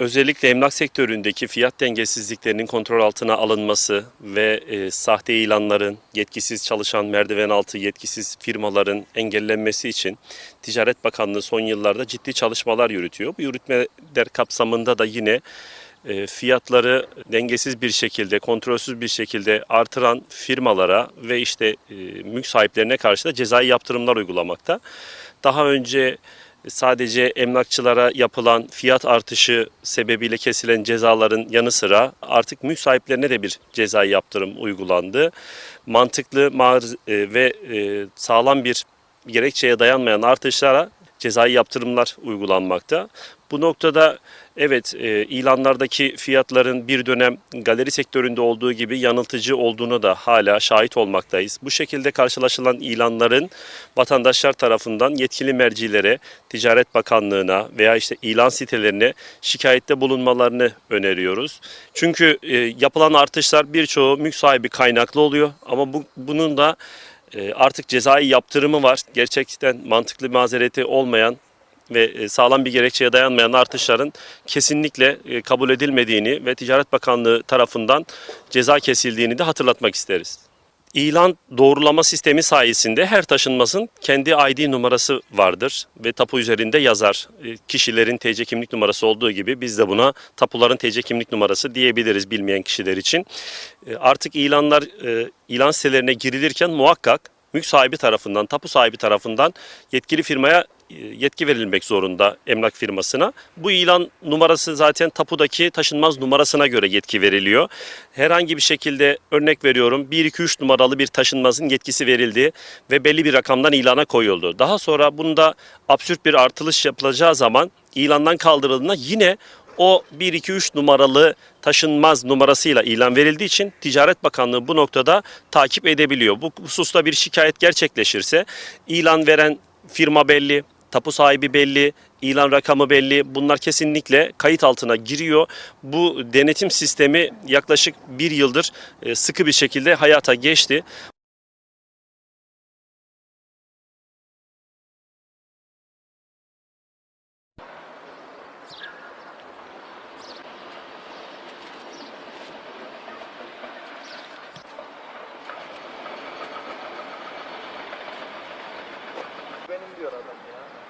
Özellikle emlak sektöründeki fiyat dengesizliklerinin kontrol altına alınması ve e, sahte ilanların, yetkisiz çalışan merdiven altı yetkisiz firmaların engellenmesi için Ticaret Bakanlığı son yıllarda ciddi çalışmalar yürütüyor. Bu yürütmeler kapsamında da yine e, fiyatları dengesiz bir şekilde, kontrolsüz bir şekilde artıran firmalara ve işte e, mülk sahiplerine karşı da cezai yaptırımlar uygulamakta. Daha önce sadece emlakçılara yapılan fiyat artışı sebebiyle kesilen cezaların yanı sıra artık mülk sahiplerine de bir cezai yaptırım uygulandı. Mantıklı e, ve e, sağlam bir gerekçeye dayanmayan artışlara cezai yaptırımlar uygulanmakta. Bu noktada evet e, ilanlardaki fiyatların bir dönem galeri sektöründe olduğu gibi yanıltıcı olduğunu da hala şahit olmaktayız. Bu şekilde karşılaşılan ilanların vatandaşlar tarafından yetkili mercilere, Ticaret Bakanlığı'na veya işte ilan sitelerine şikayette bulunmalarını öneriyoruz. Çünkü e, yapılan artışlar birçoğu mülk sahibi kaynaklı oluyor ama bu, bunun da artık cezai yaptırımı var. Gerçekten mantıklı mazereti olmayan ve e, sağlam bir gerekçeye dayanmayan artışların kesinlikle e, kabul edilmediğini ve Ticaret Bakanlığı tarafından ceza kesildiğini de hatırlatmak isteriz. İlan doğrulama sistemi sayesinde her taşınmazın kendi ID numarası vardır ve tapu üzerinde yazar. E, Kişilerin TC kimlik numarası olduğu gibi biz de buna tapuların TC kimlik numarası diyebiliriz bilmeyen kişiler için. E, Artık ilanlar e, ilan sitelerine girilirken muhakkak mülk sahibi tarafından, tapu sahibi tarafından yetkili firmaya yetki verilmek zorunda emlak firmasına. Bu ilan numarası zaten tapudaki taşınmaz numarasına göre yetki veriliyor. Herhangi bir şekilde örnek veriyorum 1 2 3 numaralı bir taşınmazın yetkisi verildi ve belli bir rakamdan ilana koyuldu. Daha sonra bunda absürt bir artılış yapılacağı zaman ilandan kaldırıldığında yine o 1 2 3 numaralı taşınmaz numarasıyla ilan verildiği için Ticaret Bakanlığı bu noktada takip edebiliyor. Bu hususta bir şikayet gerçekleşirse ilan veren firma belli, tapu sahibi belli, ilan rakamı belli. Bunlar kesinlikle kayıt altına giriyor. Bu denetim sistemi yaklaşık bir yıldır e, sıkı bir şekilde hayata geçti. Benim diyor adam